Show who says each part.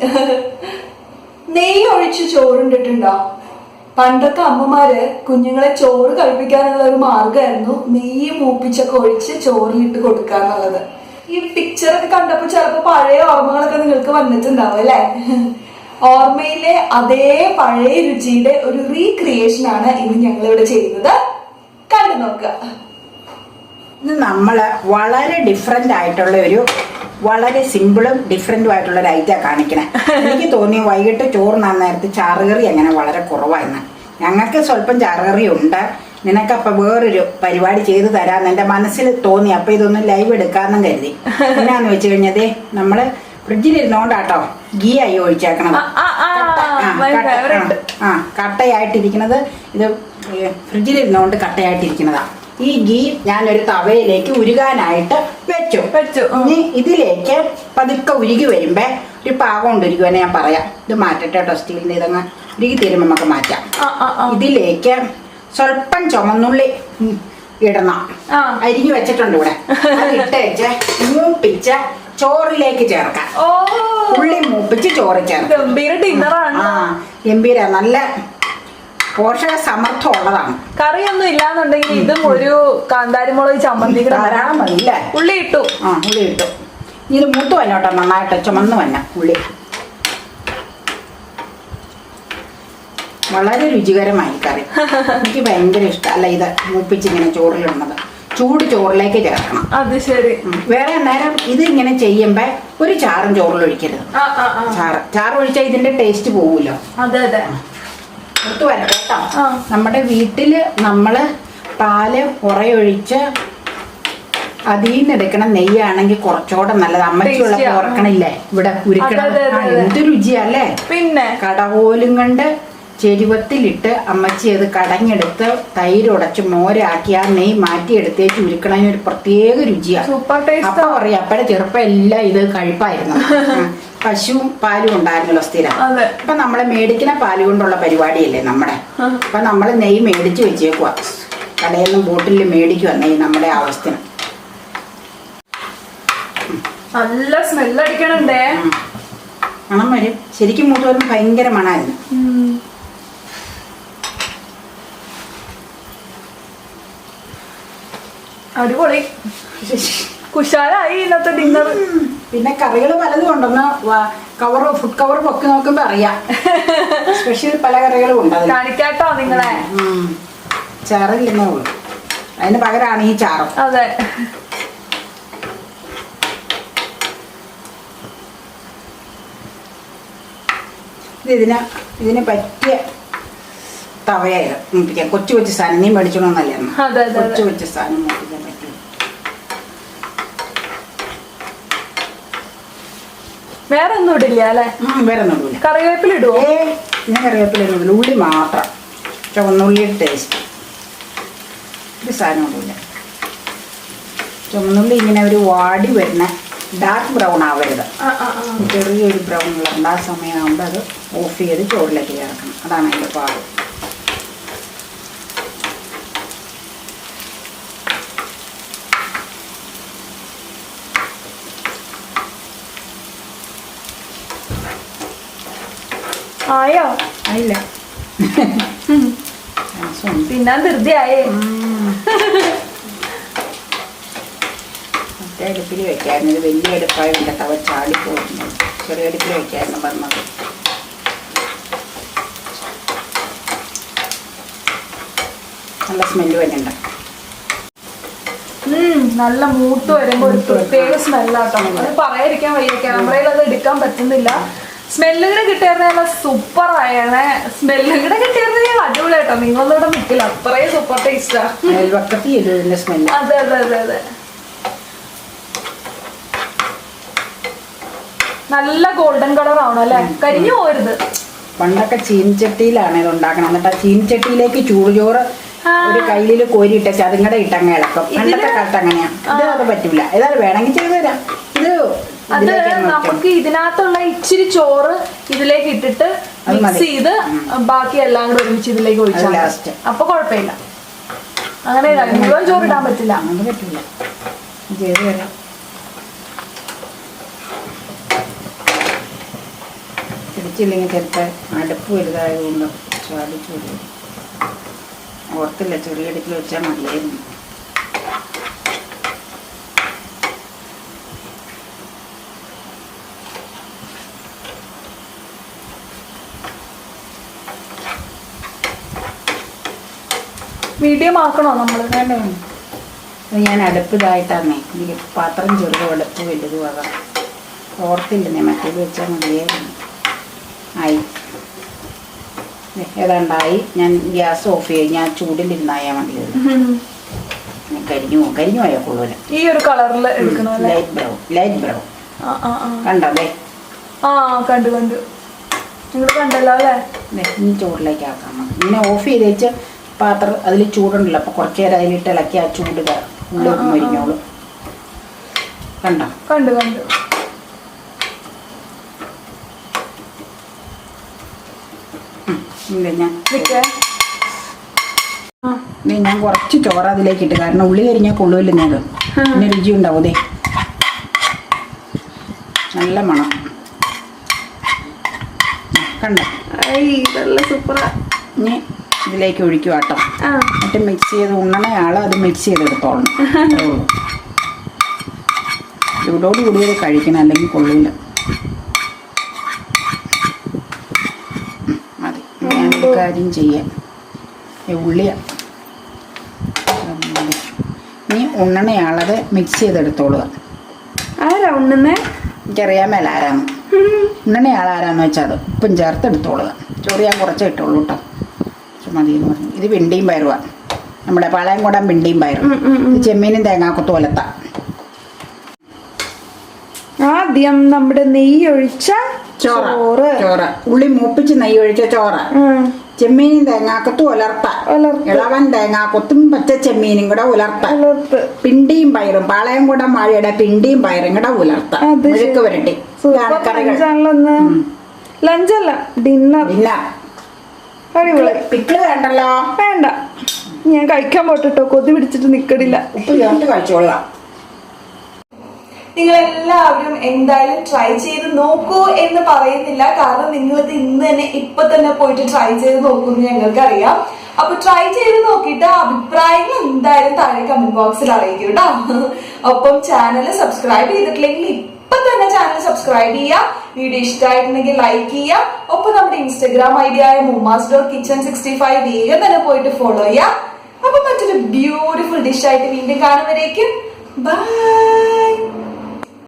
Speaker 1: നെയ്യ് ഒഴിച്ച് ചോറുണ്ടിട്ടുണ്ടോ? പണ്ടൊക്കെ അമ്മമാര് കുഞ്ഞുങ്ങളെ ചോറ് കഴിപ്പിക്കാനുള്ള ഒരു മാർഗമായിരുന്നു നെയ്യ് മൂപ്പിച്ചൊക്കെ ഒഴിച്ച് ചോറിലിട്ട് കൊടുക്കുക എന്നുള്ളത്. ഈ പിക്ചറൊക്കെ കണ്ടപ്പോൾ കണ്ടപ്പോ ചിലപ്പോ പഴയ ഓർമ്മകളൊക്കെ നിങ്ങൾക്ക് വന്നിട്ടുണ്ടാവും അല്ലെ? ഓർമ്മയിലെ അതേ പഴയ രുചിയുടെ ഒരു റീക്രിയേഷൻ ആണ് ഇന്ന് ഞങ്ങൾ ഇവിടെ ചെയ്യുന്നത്. കണ്ടു നോക്കുക.
Speaker 2: നമ്മൾ വളരെ ഡിഫറെന്റ് ആയിട്ടുള്ള ഒരു വളരെ സിമ്പിളും ഡിഫറെന്റും ആയിട്ടുള്ള ഒരു ഐറ്റാ കാണിക്കണേ. എനിക്ക് തോന്നി വൈകിട്ട് ചോറിനാൻ നേരത്ത് ചാറുകറി അങ്ങനെ വളരെ കുറവായിരുന്നു. ഞങ്ങൾക്ക് സ്വല്പം ചാറുകറി ഉണ്ട്. നിനക്ക് അപ്പൊ വേറൊരു പരിപാടി ചെയ്തു തരാന്ന് എന്റെ മനസ്സിൽ തോന്നി. അപ്പൊ ഇതൊന്നും ലൈവ് എടുക്കാന്നും കരുതി. എന്നാന്ന് വെച്ച് കഴിഞ്ഞതേ നമ്മൾ ഫ്രിഡ്ജിലിരുന്നോണ്ടാട്ടോ ഗീ ആയി ഒഴിച്ചേക്കണം
Speaker 1: ആ,
Speaker 2: കട്ടയായിട്ടിരിക്കണത് കട്ടയായിട്ടിരിക്കുന്നത് ഇത് ഫ്രിഡ്ജിലിരുന്നോണ്ട് കട്ടയായിട്ടിരിക്കുന്നതാ ഈ ഗീ ഞാനൊരു തവയിലേക്ക് ഉരുകാനായിട്ട് വെച്ചു.
Speaker 1: വെച്ചു,
Speaker 2: ഇനി ഇതിലേക്ക് പതുക്കെ ഉരുകി വരുമ്പേ ഒരു പാകം കൊണ്ട് ഞാൻ പറയാം. ഇത് മാറ്റട്ടെ കേട്ടോ സ്റ്റീലിന്റെ ഇതങ്ങ്. ഉരുകി തരുമ്പോൾ നമുക്ക് മാറ്റാം. ഇതിലേക്ക് സ്വല്പം ചുമന്നുള്ളി ഇടണം.
Speaker 1: ആ.
Speaker 2: അരിഞ്ഞു വെച്ചിട്ടുണ്ട് ഇവിടെ. ഇട്ടേച്ച് മൂപ്പിച്ച് ചോറിലേക്ക് ചേർക്കാം.
Speaker 1: ഓ.
Speaker 2: ഉള്ളി മൂപ്പിച്ച് ചോറ് ചേർക്കാം.
Speaker 1: ഗംഭീര ഡിന്നറാണ്
Speaker 2: ആ ഗംഭീര. നല്ല പോഷക സമർത്ഥം ഉള്ളതാണ്
Speaker 1: കറിയൊന്നും ഇല്ലാന്നുണ്ടെങ്കിൽ ഇതും ഒരു കാന്താരിമുളക് ചമ്മന്തി
Speaker 2: ധാരാളം മതി ഇല്ലേ
Speaker 1: ഉള്ളി ഇട്ടു.
Speaker 2: ആ ഉള്ളി ഇട്ടു. ഇത് മൂത്ത് വന്നോട്ടെ നന്നായിട്ട് ചുമന്ന് വന്ന ഉള്ളി. വളരെ രുചികരമായി കറി. എനിക്ക് ഭയങ്കര ഇഷ്ടം. അല്ല ഇത് മൂപ്പിച്ചിങ്ങനെ ചോറിലിടുന്നത്. ചൂട് ചോറിലേക്ക് ചേർക്കണം.
Speaker 1: അത് ശരി.
Speaker 2: വേറെ നേരം ഇത് ഇങ്ങനെ ചെയ്യുമ്പോ ഒരു ചാറും
Speaker 1: ചോറിലൊഴിക്കരുത്.
Speaker 2: ചാറ്. ചാറ് ഒഴിച്ചാൽ ഇതിന്റെ ടേസ്റ്റ് പോവുമല്ലോ
Speaker 1: അതെ അതെ.
Speaker 2: ഒത്തു കേട്ടോ. നമ്മുടെ വീട്ടിൽ നമ്മൾ പാൽ കുറയൊഴിച്ച് അതിൽ നിന്ന് എടുക്കണ നെയ്യാണെങ്കിൽ കുറച്ചുകൂടെ നല്ലത്. അമ്മച്ചുള്ള. ഓർക്കണില്ലേ ഇവിടെ ഉരുക്കണം. എന്ത് രുചിയല്ലേ
Speaker 1: പിന്നെ?
Speaker 2: കടകോലും കൊണ്ട് ചെരുവത്തിലിട്ട് അമ്മച്ചി അത് കടഞ്ഞെടുത്ത് തൈര് ഉടച്ച് മോരാക്കി ആ നെയ്യ് മാറ്റിയെടുത്തേച്ച് ഉരുക്കണതിന് ഒരു പ്രത്യേക രുചിയാണ്
Speaker 1: സൂപ്പർ ടേസ്റ്റ്
Speaker 2: അപ്പൊ പറയാം അപ്പഴെ ചെറുപ്പം എല്ലാം ഇത് കഴിപ്പായിരുന്നു. പശുവും പാലും ഉണ്ടായിരുന്നല്ലോ സ്ഥിരം.
Speaker 1: അപ്പൊ
Speaker 2: ഇപ്പൊ നമ്മളെ മേടിക്കുന്ന പാൽ കൊണ്ടുള്ള പരിപാടിയല്ലേ നമ്മുടെ. അപ്പൊ നമ്മൾ നെയ് മേടിച്ച് വെച്ചേക്കുക കടയിൽ നിന്നും ബോട്ടിൽ മേടിക്കുക നെയ് നമ്മുടെ അവസ്ഥ
Speaker 1: നല്ല
Speaker 2: സ്മെല്ലടിക്കണണ്ടേ. മണം വരും. ശരിക്കും മൂത്ത് വരുമ്പോൾ ഭയങ്കര മണമായിരുന്നു
Speaker 1: അടിപൊളി. കുശാലായി ഇന്നത്തെ ഡിന്നർ
Speaker 2: പിന്നെ കറികൾ പലതും ഉണ്ടെന്ന് കവർ ഫുഡ് കവർ പൊക്കി നോക്കുമ്പോ അറിയാം. സ്പെഷ്യൽ പല കറികളും ഉണ്ട്
Speaker 1: കാണിക്കാട്ടോ നിങ്ങളെ.
Speaker 2: ചാറ് ചാറില്ലെന്നേ ഉള്ളൂ. അതിന് പകരമാണ് ഈ ചാറ്.
Speaker 1: അതെ.
Speaker 2: ഇത് ഇതിന് ഇതിന് പറ്റിയ മൂപ്പിക്കാൻ കൊച്ചു കൊച്ചു സാധനം നീ മേടിച്ചോണമെന്നല്ലേ. കൊച്ചു കൊച്ചു സാധനം മൂപ്പിക്കാൻ പറ്റി.
Speaker 1: വേറെ ഒന്നും ഇടില്ല അല്ലെ?
Speaker 2: വേറെ ഒന്നുമില്ല
Speaker 1: കറിവേപ്പില ഇടുവോ?
Speaker 2: ഏ കറിവേപ്പില ഇടുന്നില്ല ഉള്ളി മാത്രം. ചുവന്നുള്ളിയുടെ ടേസ്റ്റ് ഒരു സാധനമൊന്നുമില്ല ചുവന്നുള്ളി ഇങ്ങനെ ഒരു വാടി വരുന്ന ഡാർക്ക് ബ്രൗൺ ആവരുത്. ചെറിയൊരു ബ്രൗൺ ഉള്ള ആ സമയമാകുമ്പോൾ അത് ഓഫ് ചെയ്ത് ചോറിലേക്ക് ചേർക്കണം. അതാണ് അതിന്റെ പാട്
Speaker 1: ആയോ?
Speaker 2: ആയില്ല.
Speaker 1: തിന്നാൻ ധൃതിയായേ.
Speaker 2: മറ്റേ അടുപ്പിൽ വെക്കായിരുന്നു. ഇത് വലിയ അടുപ്പായതിന്റെ തവ ചാടിപ്പോയിരുന്നു ചെറിയ അടുപ്പിൽ വെക്കായിരുന്നു പറഞ്ഞത്. നല്ല സ്മെല്ല് വരുന്നുണ്ട്.
Speaker 1: നല്ല മൂത്ത് വരുമ്പോൾ ഒരു പ്രത്യേക സ്മെല്ലാട്ടോ പറയാതിരിക്കാൻ വയ്യ. ക്യാമറയിൽ അത് എടുക്കാൻ പറ്റുന്നില്ല. സ്മെല്ലും കൂടെ കിട്ടിയിരുന്ന സൂപ്പർ ആയാണ് സ്മെല്ലും കൂടെ അടിപൊളി കേട്ടോ നിങ്ങളൊന്നും ഇവിടെ നിൽക്കില്ല അത്രയും സൂപ്പർ ടേസ്റ്റാ അതെ അതെ അതെ അതെ. നല്ല ഗോൾഡൻ കളർ ആവണം അല്ലെ? കരിഞ്ഞു പോരുത്
Speaker 2: പണ്ടൊക്കെ ചീനിച്ചട്ടിയിലാണ് ഇത് ഉണ്ടാക്കണം എന്നിട്ട് ആ ചീനിച്ചട്ടിയിലേക്ക് ചൂടുചോറ്. ഒരു കയ്യിൽ കോരിയിട്ട് ചതുങ്ങടെ ഇട്ടങ്ങ ഇളക്കും. പണ്ടത്തെ കാലത്ത് അങ്ങനെയാ. ഇത് അത് പറ്റൂല. ഏതായാലും വേണമെങ്കിൽ ചെയ്തു തരാം. ഇത്
Speaker 1: അത് നമുക്ക് ഇതിനകത്തുള്ള ഇച്ചിരി ചോറ് ഇതിലേക്ക് ഇട്ടിട്ട് മിക്സ് ചെയ്ത് ബാക്കി എല്ലാം കൂടെ ഒരുമിച്ച് ഇതിലേക്ക് ഒഴിച്ചാൽ. അപ്പൊ കുഴപ്പമില്ല. അങ്ങനെ മുഴുവൻ ചോറ് ഇടാൻ പറ്റില്ല.
Speaker 2: അങ്ങനെ പറ്റില്ല. പിടിച്ചില്ലെങ്കിൽ ചിലപ്പോൾ അടുപ്പ് വലുതായതുകൊണ്ട് വരും ഓർത്തില്ല ചെറിയ അടുപ്പിൽ വെച്ചാൽ മതിയായിരുന്നു
Speaker 1: മീഡിയം ആക്കണോ നമ്മൾ
Speaker 2: വേണ്ട. അത് ഞാൻ അടുപ്പിതായിട്ടാണേ എനിക്ക് പാത്രം ചെറുത് അടുപ്പ് വലുതും ആകാം ഓർത്തില്ലെന്നേ മറ്റേത് വെച്ചാൽ മതിയായിരുന്നു. ആയി. ഏതാണ്ടായി? ഞാൻ ഗ്യാസ് ഓഫ് ചെയ്യും ഞാൻ ചൂടിലിരുന്നായാൽ മതി കരിഞ്ഞു കരിഞ്ഞു പോയാൽ കൊള്ളൂല
Speaker 1: ഈ ഒരു കളറിൽ എടുക്കണോ
Speaker 2: ലൈറ്റ് ബ്രൗൺ ലൈറ്റ് ബ്രൗൺ
Speaker 1: കണ്ടല്ലേ ആ
Speaker 2: കണ്ടോ?
Speaker 1: കണ്ടു നിങ്ങൾ കണ്ടല്ലോ അല്ലേ?
Speaker 2: ഇനി ചോറിലേക്ക് ആക്കാം. ഇങ്ങനെ ഓഫ് ചെയ്ത് വെച്ച് പാത്രം അതിൽ ചൂടുണ്ടല്ലോ അപ്പോൾ കുറച്ച് നേരം അതിലിട്ട് ഇളക്കി ആ ചൂട് കയറും ഉള്ളി
Speaker 1: ആ, ആ, ആ.
Speaker 2: മരിഞ്ഞോളും. കണ്ടോ?
Speaker 1: കണ്ടു കണ്ടു.
Speaker 2: ഞാൻ ഞാൻ കുറച്ച് ചോറ് അതിലേക്ക് ഇട്ട് കാരണം ഉള്ളി കരിഞ്ഞാൽ കൊള്ളുമല്ലോ ഞാൻ പിന്നെ രുചി ഉണ്ടാവും ദേ. നല്ല മണം. കണ്ടോ?
Speaker 1: സൂപ്പറാ.
Speaker 2: ഇനി ഇതിലേക്ക് ഒഴിക്കും കേട്ടോ. എന്നിട്ട് മിക്സ് ചെയ്ത് ഉണ്ണണയാൾ അത് മിക്സ് ചെയ്തെടുത്തോളണം. അതേ. ചൂടോട് കൂടി ഇത് കഴിക്കണം അല്ലെങ്കിൽ കൊള്ളില്ല മതി. ഞാനൊരു കാര്യം ചെയ്യാം. ഉള്ളിയ. ഇനി ഉണ്ണണയാളത് മിക്സ് ചെയ്തെടുത്തോളുക.
Speaker 1: ആരാ ഉണ്ണുന്നേ?
Speaker 2: എനിക്കറിയാൻ മേല ആരാന്ന്. ഉണ്ണണയാൾ ആരാന്ന് വെച്ചാൽ അത് ഉപ്പും ചേർത്ത് എടുത്തോളുക. ചോറ് ഞാൻ കുറച്ച് ഇട്ടുള്ളൂ കേട്ടോ. പക്ഷെ മതി എന്ന് പറഞ്ഞു. ഇത് വെണ്ടിയും പയറുവാ. നമ്മുടെ പാളയംകുടം വെണ്ടിയും പയറും. ഇത് ചെമ്മീനും തേങ്ങാക്കൊത്തും പോലത്ത
Speaker 1: ആദ്യം നമ്മുടെ നെയ്യ് ഒഴിച്ച
Speaker 2: ചോറ്.
Speaker 1: ചോറ്.
Speaker 2: ഉള്ളി മൂപ്പിച്ച് നെയ്യ് ഒഴിച്ച ചോറ്. ചെമ്മീനും തേങ്ങാക്കത്തും ഉലർത്ത. ഇളവൻ തേങ്ങാക്കൊത്തും പച്ച ചെമ്മീനും കൂടെ ഉലർത്ത പിണ്ടിയും പയറും. പാളയംകുടം വാഴയുടെ പിണ്ടിയും പയറും കൂടെ ഉലർത്ത വരട്ടെ.
Speaker 1: മുഴുക്ക്
Speaker 2: കറികൾ.
Speaker 1: ലഞ്ചല്ല ഡിന്നർ.
Speaker 2: പിന്നെ
Speaker 1: അടിപൊളി.
Speaker 2: പിക്കിൾ വേണ്ടല്ലോ?
Speaker 1: വേണ്ട. ഞാൻ കഴിക്കാൻ പോട്ടോ കൊതി പിടിച്ചിട്ട് നിക്കടില്ല.
Speaker 2: ഉപ്പ് ചേർത്ത് കഴിച്ചോളാം.
Speaker 1: നിങ്ങൾ എല്ലാവരും എന്തായാലും ട്രൈ ചെയ്ത് നോക്കൂ എന്ന് പറയുന്നില്ല. കാരണം നിങ്ങൾ ഇത് ഇന്ന് തന്നെ ഇപ്പൊ തന്നെ പോയിട്ട് ട്രൈ ചെയ്ത് നോക്കുമെന്ന് ഞങ്ങൾക്ക് അറിയാം അപ്പൊ ട്രൈ ചെയ്ത് നോക്കിയിട്ട് അഭിപ്രായങ്ങൾ എന്തായാലും താഴെ കമന്റ് ബോക്സിൽ അറിയിക്കും കേട്ടോ ഒപ്പം ചാനൽ സബ്സ്ക്രൈബ് ചെയ്തിട്ടില്ലെങ്കിൽ ചാനൽ സബ്സ്ക്രൈബ് ചെയ്യുക. വീഡിയോ ഇഷ്ടമായിട്ടുണ്ടെങ്കിൽ ലൈക്ക് ചെയ്യുക. ഒപ്പം നമ്മുടെ ഇൻസ്റ്റഗ്രാം ഐഡിയ ആയ mumma's door kitchen sixty five വേഗം തന്നെ പോയിട്ട് ഫോളോ ചെയ്യുക. അപ്പൊ മറ്റൊരു ബ്യൂട്ടിഫുൾ ഡിഷ് ആയിട്ട് വീണ്ടും കാണുന്നവരേക്കും. ബൈ